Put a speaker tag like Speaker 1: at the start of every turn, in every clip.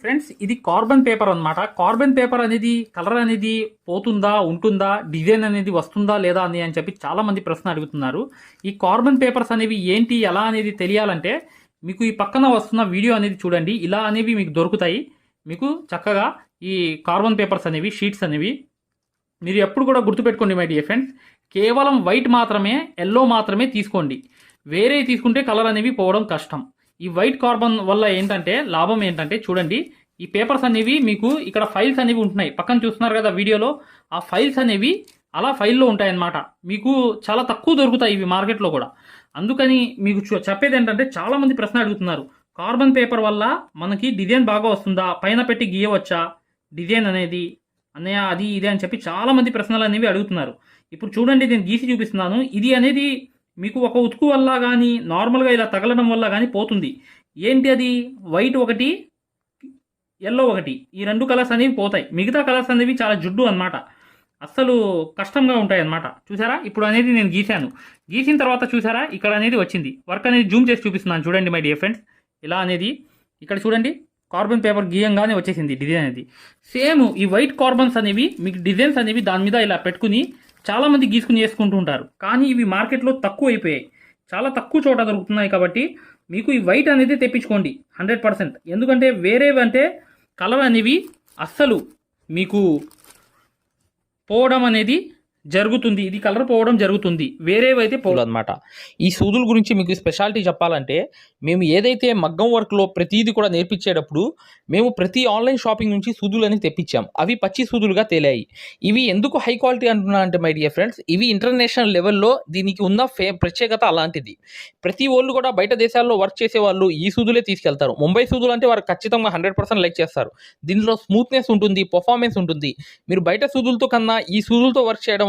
Speaker 1: Friends ఇది carbon paper అనమాట carbon paper అనేది కలర్ అనేది పోతుందా ఉంటుందా డిజైన్ అనేది వస్తుందా లేదా అని అని చెప్పి చాలా మంది ప్రశ్న అడుగుతున్నారు. ఈ కార్బన్ పేపర్స్ అనేవి ఏంటి ఎలా అనేది తెలియాలంటే మీకు ఈ పక్కన వస్తున్న వీడియో అనేది చూడండి. ఇలా అనేవి మీకు దొరుకుతాయి. మీకు చక్కగా ఈ కార్బన్ పేపర్స్ అనేవి షీట్స్ అనేవి మీరు ఎప్పుడు కూడా గుర్తుపెట్టుకోండి మై డియర్ ఫ్రెండ్స్ కేవలం వైట్ మాత్రమే ఎల్లో మాత్రమే తీసుకోండి. వేరే తీసుకుంటే కలర్ అనేవి పోవడం కష్టం. ఈ వైట్ కార్బన్ వల్ల ఏంటంటే లాభం ఏంటంటే చూడండి ఈ పేపర్స్ అనేవి మీకు ఇక్కడ ఫైల్స్ అనేవి ఉంటున్నాయి. పక్కన చూస్తున్నారు కదా వీడియోలో ఆ ఫైల్స్ అనేవి అలా ఫైల్లో ఉంటాయన్నమాట. మీకు చాలా తక్కువ దొరుకుతాయి ఇవి మార్కెట్లో కూడా. అందుకని మీకు చెప్పేది ఏంటంటే చాలామంది ప్రశ్న అడుగుతున్నారు. కార్బన్ పేపర్ వల్ల మనకి డిజైన్ బాగా వస్తుందా? పైన పెట్టి గీయవచ్చా? డిజైన్ అనేది అన్నయ్య అది ఇది అని చెప్పి చాలా మంది ప్రశ్నలు అనేవి అడుగుతున్నారు. ఇప్పుడు చూడండి నేను గీసి చూపిస్తున్నాను. ఇది అనేది మీకు ఒక ఉతుకు వల్ల కానీ నార్మల్గా ఇలా తగలడం వల్ల కానీ పోతుంది. ఏంటి అది? వైట్ ఒకటి ఎల్లో ఒకటి. ఈ రెండు కలర్స్ అనేవి పోతాయి. మిగతా కలర్స్ అనేవి చాలా జుడ్డు అనమాట అస్సలు కష్టంగా ఉంటాయి అనమాట చూసారా? ఇప్పుడు అనేది నేను గీశాను. గీసిన తర్వాత చూసారా? ఇక్కడ అనేది వచ్చింది. వర్క్ అనేది జూమ్ చేసి చూపిస్తున్నాను. చూడండి మై డియర్ ఫ్రెండ్స్. ఇలా అనేది ఇక్కడ చూడండి. కార్బన్ పేపర్ గీయంగానే వచ్చేసింది డిజైన్ అనేది. సేమ్ ఈ వైట్ కార్బన్స్ అనేవి మీకు డిజైన్స్ అనేవి దాని మీద ఇలా పెట్టుకుని చాలా మంది గీసుకుని చేసుకుంటూ ఉంటారు. కానీ ఇవి మార్కెట్లో తక్కువ అయిపోయాయి. చాలా తక్కువ చోట దొరుకుతున్నాయి కాబట్టి మీకు ఈ వైట్ అనేది తెప్పించుకోండి హండ్రెడ్ పర్సెంట్. ఎందుకంటే వేరేవి అంటే కలర్ అనేవి అస్సలు మీకు పోవడం అనేది జరుగుతుంది. ఇది కలర్ పోవడం జరుగుతుంది. వేరేవైతే పోవడం
Speaker 2: అనమాట ఈ సూదుల గురించి మీకు స్పెషాలిటీ చెప్పాలంటే మేము ఏదైతే మగ్గం వర్క్లో ప్రతిదీ కూడా నేర్పించేటప్పుడు మేము ప్రతి ఆన్లైన్ షాపింగ్ నుంచి సూదులని తెప్పించాం. అవి పచ్చి సూదులుగా తేలాయి. ఇవి ఎందుకు హై క్వాలిటీ అంటున్నా అంటే మై డియర్ ఫ్రెండ్స్ ఇవి ఇంటర్నేషనల్ లెవెల్లో దీనికి ఉన్న ఫే ప్రత్యేకత అలాంటిది. ప్రతి వాళ్ళు కూడా బయట దేశాల్లో వర్క్ చేసే వాళ్ళు ఈ సూదులే తీసుకెళ్తారు. ముంబై సూదులు అంటే వారు ఖచ్చితంగా హండ్రెడ్ పర్సెంట్ లైక్ చేస్తారు. దీనిలో స్మూత్నెస్ ఉంటుంది పర్ఫార్మెన్స్ ఉంటుంది. మీరు బయట సూదులతో కన్నా ఈ సూదులతో వర్క్ చేయడం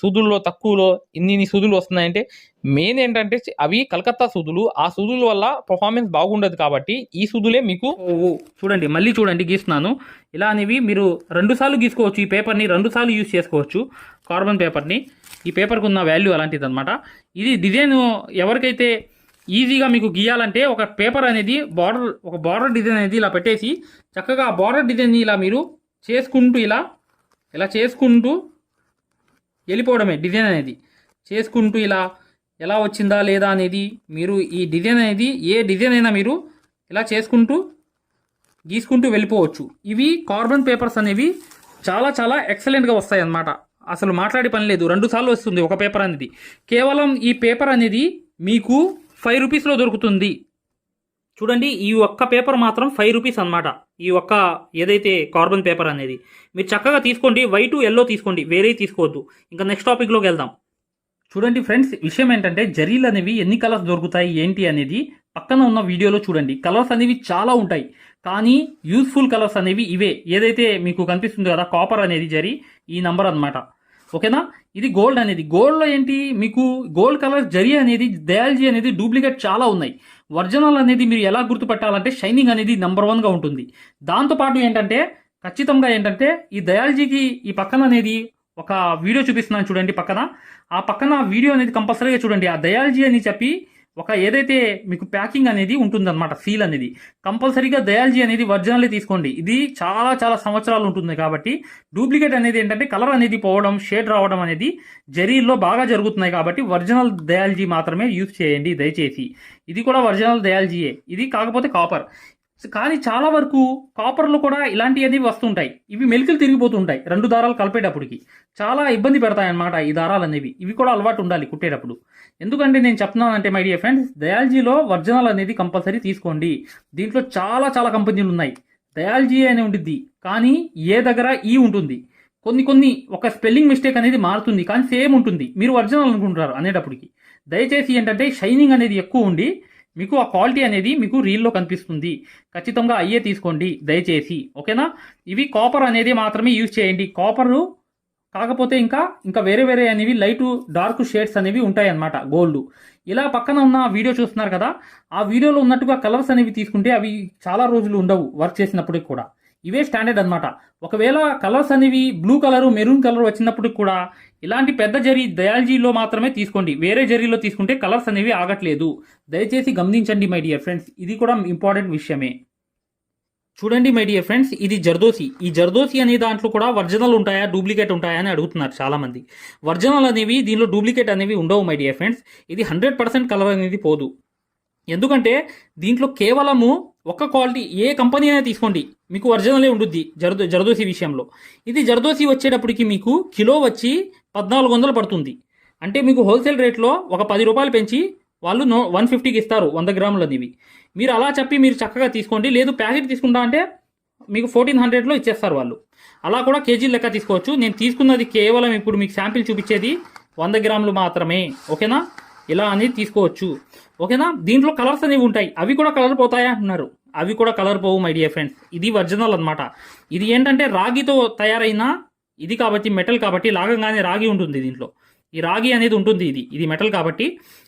Speaker 2: సూదుల్లో తక్కువలో ఇన్ని ఇన్ని సూదులు వస్తున్నాయంటే మెయిన్ ఏంటంటే అవి కలకత్తా సూదులు. ఆ సూదుల వల్ల పర్ఫార్మెన్స్ బాగుండదు కాబట్టి ఈ సూదులే మీకు
Speaker 1: చూడండి మళ్ళీ చూడండి గీస్తున్నాను. ఇలా అనేవి మీరు రెండు సార్లు గీసుకోవచ్చు. ఈ పేపర్ని రెండు సార్లు యూజ్ చేసుకోవచ్చు. కార్బన్ పేపర్ని ఈ పేపర్కి ఉన్న వాల్యూ అలాంటిది అనమాట ఇది డిజైన్ ఎవరికైతే ఈజీగా మీకు గీయాలంటే ఒక పేపర్ అనేది బార్డర్ ఒక బార్డర్ డిజైన్ అనేది ఇలా పెట్టేసి చక్కగా ఆ బార్డర్ డిజైన్ని ఇలా మీరు చేసుకుంటూ ఇలా ఇలా చేసుకుంటూ వెళ్ళిపోవడమే డిజైన్ అనేది. చేసుకుంటూ ఇలా ఎలా వచ్చిందా లేదా అనేది మీరు ఈ డిజైన్ అనేది ఏ డిజైన్ అయినా మీరు ఇలా చేసుకుంటూ గీసుకుంటూ వెళ్ళిపోవచ్చు. ఇవి కార్బన్ పేపర్స్ అనేవి చాలా చాలా ఎక్సలెంట్గా వస్తాయి అన్నమాట అసలు మాట్లాడే పని లేదు. రెండు సార్లు వస్తుంది ఒక పేపర్ అనేది. కేవలం ఈ పేపర్ అనేది మీకు ఫైవ్ రూపీస్లో దొరుకుతుంది. చూడండి ఈ ఒక్క పేపర్ మాత్రం ఫైవ్ రూపీస్ అన్నమాట. ఈ ఒక్క ఏదైతే కార్బన్ పేపర్ అనేది. మీరు చక్కగా తీసుకోండి వైట్ ఎల్లో తీసుకోండి వేరే తీసుకోవద్దు. ఇంకా నెక్స్ట్ టాపిక్లోకి వెళ్దాం. చూడండి ఫ్రెండ్స్ విషయం ఏంటంటే జరీలు అనేవి ఎన్ని కలర్స్ దొరుకుతాయి ఏంటి అనేది పక్కన ఉన్న వీడియోలో చూడండి. కలర్స్ అనేవి చాలా ఉంటాయి. కానీ యూస్ఫుల్ కలర్స్ అనేవి ఇవే. ఏదైతే మీకు కనిపిస్తుంది కదా కాపర్ అనేది జరీ ఈ నంబర్ అన్నమాట. ఓకేనా? ఇది గోల్డ్ అనేది. గోల్డ్లో ఏంటి? మీకు గోల్డ్ కలర్ జరీ అనేది దయాల్జీ అనేది డూప్లికేట్ చాలా ఉన్నాయి. ఒరిజినల్ అనేది మీరు ఎలా గుర్తుపట్టాలంటే షైనింగ్ అనేది నెంబర్ వన్గా ఉంటుంది. దాంతోపాటు ఏంటంటే ఖచ్చితంగా ఏంటంటే ఈ దయాల్జీకి ఈ పక్కన అనేది ఒక వీడియో చూపిస్తున్నాను చూడండి పక్కన. ఆ పక్కన వీడియో అనేది కంపల్సరీగా చూడండి. ఆ దయాల్జీ అని చెప్పి ఒక ఏదైతే మీకు ప్యాకింగ్ అనేది ఉంటుందన్నమాట సీల్ అనేది కంపల్సరీగా దయాల్జీ అనేది ఒరిజినల్ తీసుకోండి. ఇది చాలా చాలా సంవత్సరాలు ఉంటుంది కాబట్టి డూప్లికేట్ అనేది ఏంటంటే కలర్ అనేది పోవడం షేడ్ రావడం అనేది జరీల్లో బాగా జరుగుతున్నాయి కాబట్టి ఒరిజినల్ దయాల్జీ మాత్రమే యూజ్ చేయండి దయచేసి. ఇది కూడా ఒరిజినల్ దయాల్జీయే. ఇది కాకపోతే కాపర్ కానీ చాలా వరకు కాపర్లు కూడా ఇలాంటివన్నీ వస్తుంటాయి. ఇవి మెలికలు తిరిగిపోతుంటాయి. రెండు దారాలు కలిపేటప్పటికి చాలా ఇబ్బంది పెడతాయి అన్నమాట ఈ దారాలు అనేవి. ఇవి కూడా అలవాటు ఉండాలి కుట్టేటప్పుడు. ఎందుకంటే నేను చెప్తున్నానంటే మై డియర్ ఫ్రెండ్స్ దయాల్జీలో వర్జనల్ అనేది కంపల్సరీ తీసుకోండి. దీంట్లో చాలా చాలా కంపెనీలు ఉన్నాయి. దయాల్జీ అని ఉంటుంది కానీ ఏ దగ్గర ఈ ఉంటుంది. కొన్ని కొన్ని ఒక స్పెల్లింగ్ మిస్టేక్ అనేది మారుతుంది కానీ సేమ్ ఉంటుంది. మీరు ఒరిజినల్ అనుకుంటారు అనేటప్పటికి. దయచేసి ఏంటంటే షైనింగ్ అనేది ఎక్కువ ఉండి మీకు ఆ క్వాలిటీ అనేది మీకు రీల్లో కనిపిస్తుంది. ఖచ్చితంగా అయ్యే తీసుకోండి దయచేసి. ఓకేనా? ఇవి కాపర్ అనేది మాత్రమే యూజ్ చేయండి. కాపరు కాకపోతే ఇంకా ఇంకా వేరే వేరే అనేవి లైట్ డార్క్ షేడ్స్ అనేవి ఉంటాయి అన్నమాట గోల్డ్ ఇలా పక్కన ఉన్న వీడియో చూస్తున్నారు కదా ఆ వీడియోలో ఉన్నట్టుగా కలర్స్ అనేవి తీసుకుంటే అవి చాలా రోజులు ఉండవు వర్క్ చేసినప్పటికి కూడా. ఇవే స్టాండర్డ్ అనమాట ఒకవేళ కలర్స్ అనేవి బ్లూ కలర్ మెరూన్ కలర్ వచ్చినప్పటికి కూడా ఇలాంటి పెద్ద జరీ దయాలజీలో మాత్రమే తీసుకోండి. వేరే జరీలో తీసుకుంటే కలర్స్ అనేవి ఆగట్లేదు. దయచేసి గమనించండి మై డియర్ ఫ్రెండ్స్. ఇది కూడా ఇంపార్టెంట్ విషయమే. చూడండి మై డియర్ ఫ్రెండ్స్ ఇది జర్దోసి. ఈ జర్దోసి అనే దాంట్లో కూడా ఒరిజినల్ ఉంటాయా డూప్లికేట్ ఉంటాయా అని అడుగుతున్నారు చాలా మంది ఒరిజినల్ అనేవి దీనిలో డూప్లికేట్ అనేవి ఉండవు మై డియర్ ఫ్రెండ్స్. ఇది హండ్రెడ్ పర్సెంట్ కలర్ అనేది పోదు. ఎందుకంటే దీంట్లో కేవలము ఒక్క క్వాలిటీ ఏ కంపెనీ అయినా తీసుకోండి. మీకు ఒరిజినలే ఉంటుంది జర్దో జర్దోసి విషయంలో. ఇది జర్దోసి వచ్చేటప్పటికి మీకు కిలో వచ్చి పద్నాలుగు వందలు పడుతుంది. అంటే మీకు హోల్సేల్ రేట్లో ఒక పది రూపాయలు పెంచి వాళ్ళు నో వన్ ఫిఫ్టీకి ఇస్తారు వంద గ్రాములు అనేవి మీరు అలా చెప్పి మీరు చక్కగా తీసుకోండి. లేదు ప్యాకెట్ తీసుకుంటా అంటే మీకు ఫోర్టీన్ హండ్రెడ్లో ఇచ్చేస్తారు వాళ్ళు. అలా కూడా కేజీ లెక్క తీసుకోవచ్చు. నేను తీసుకున్నది కేవలం ఇప్పుడు మీకు శాంపిల్ చూపించేది వంద గ్రాములు మాత్రమే. ఓకేనా? ఇలా అనేది తీసుకోవచ్చు. ఓకేనా? దీంట్లో కలర్స్ అనేవి ఉంటాయి. అవి కూడా కలర్ పోతాయా అంటున్నారు. అవి కూడా కలర్ పోవు మై డియర్ ఫ్రెండ్స్. ఇది ఒరిజినల్ అనమాట ఇది ఏంటంటే రాగితో తయారైన ఇది కాబట్టి మెటల్ కాబట్టి లాగంగానే రాగి ఉంటుంది దీంట్లో. ఈ రాగి అనేది ఉంటుంది ఇది. ఇది మెటల్ కాబట్టి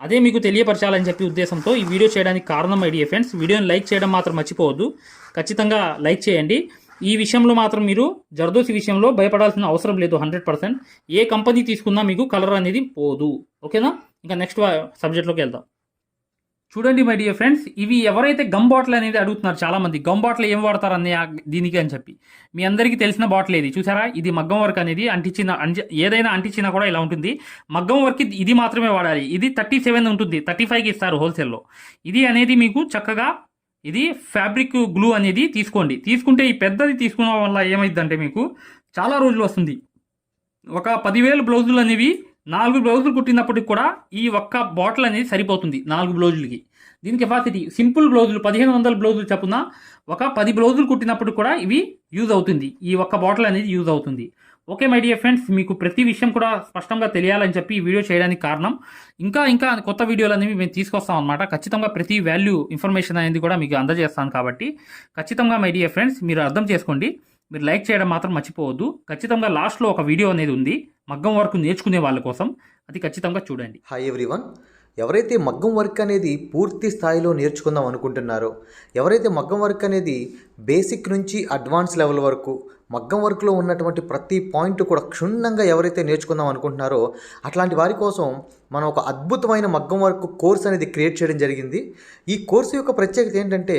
Speaker 1: అదే మీకు తెలియపరచాలని చెప్పి ఉద్దేశంతో ఈ వీడియో చేయడానికి కారణం ఐడియా ఫ్రెండ్స్. వీడియోని లైక్ చేయడం మాత్రం మర్చిపోవద్దు. ఖచ్చితంగా లైక్ చేయండి. ఈ విషయంలో మాత్రం మీరు జర్దోసి విషయంలో భయపడాల్సిన అవసరం లేదు హండ్రెడ్ పర్సెంట్. ఏ కంపెనీ తీసుకున్నా మీకు కలర్ అనేది పోదు. ఓకేనా? ఇంకా నెక్స్ట్ సబ్జెక్ట్లోకి వెళ్దాం. చూడండి మై డియర్ ఫ్రెండ్స్ ఇవి ఎవరైతే గమ్ బాటిల్ అనేది అడుగుతున్నారు చాలా మంది గమ్ బాటిల్ ఏం వాడతారు అనే దీనికి అని చెప్పి. మీ అందరికీ తెలిసిన బాటిల్ ఇది చూసారా? ఇది మగ్గం వర్క్ అనేది అంటించిన ఏదైనా అంటించినా కూడా ఇలా ఉంటుంది. మగ్గం వర్క్ ఇది- మాత్రమే వాడాలి. ఇది థర్టీ సెవెన్ ఉంటుంది. థర్టీ ఫైవ్కి ఇస్తారు హోల్సేల్లో ఇది అనేది మీకు చక్కగా ఇది ఫ్యాబ్రిక్ గ్లూ అనేది తీసుకోండి. తీసుకుంటే ఈ పెద్దది తీసుకున్న వల్ల ఏమైందంటే మీకు చాలా రోజులు వస్తుంది. ఒక పదివేలు బ్లౌజులు అనేవి నాలుగు బ్లౌజులు కుట్టినప్పటికి కూడా ఈ ఒక్క బాటిల్ అనేది సరిపోతుంది నాలుగు బ్లౌజులకి. దీని కెపాసిటీ సింపుల్ బ్లౌజులు పదిహేను వందల బ్లౌజులు చెప్పున ఒక పది బ్లౌజులు కుట్టినప్పుడు కూడా ఇవి యూజ్ అవుతుంది. ఈ ఒక్క బాటిల్ అనేది యూజ్ అవుతుంది. ఓకే మై డియర్ ఫ్రెండ్స్ మీకు ప్రతి విషయం కూడా స్పష్టంగా తెలియాలని చెప్పి ఈ వీడియో చేయడానికి కారణం. ఇంకా ఇంకా కొత్త వీడియోలు అనేవి మేము తీసుకొస్తాం అనమాట ఖచ్చితంగా ప్రతి వాల్యూ ఇన్ఫర్మేషన్ అనేది కూడా మీకు అందజేస్తాను కాబట్టి ఖచ్చితంగా మై డియర్ ఫ్రెండ్స్ మీరు అర్థం చేసుకోండి. మీరు లైక్ చేయడం మాత్రం మర్చిపోవద్దు. ఖచ్చితంగా లాస్ట్లో ఒక వీడియో అనేది ఉంది. మగ్గం వర్క్ నేర్చుకునే వాళ్ళ కోసం. అది ఖచ్చితంగా చూడండి.
Speaker 3: హాయ్ ఎవ్రీవన్ ఎవరైతే మగ్గం వర్క్ అనేది పూర్తి స్థాయిలో నేర్చుకుందాం అనుకుంటున్నారో ఎవరైతే మగ్గం వర్క్ అనేది బేసిక్ నుంచి అడ్వాన్స్ లెవెల్ వరకు మగ్గం వర్క్లో ఉన్నటువంటి ప్రతి పాయింట్ కూడా క్షుణ్ణంగా ఎవరైతే నేర్చుకుందాం అనుకుంటున్నారో అట్లాంటి వారి కోసం మనం ఒక అద్భుతమైన మగ్గం వర్క్ కోర్స్ అనేది క్రియేట్ చేయడం జరిగింది. ఈ కోర్సు యొక్క ప్రత్యేకత ఏంటంటే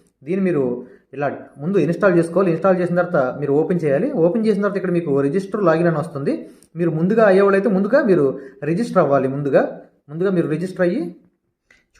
Speaker 3: దీన్ని మీరు ఇలా ముందు ఇన్స్టాల్ చేసుకోవాలి. ఇన్స్టాల్ చేసిన తర్వాత మీరు ఓపెన్ చేయాలి. ఓపెన్ చేసిన తర్వాత ఇక్కడ మీకు రిజిస్టర్ లాగిన్ అని వస్తుంది. మీరు ముందుగా అయ్యేవాళ్ళైతే ముందుగా మీరు రిజిస్టర్ అవ్వాలి. ముందుగా ముందుగా మీరు రిజిస్టర్ అయ్యి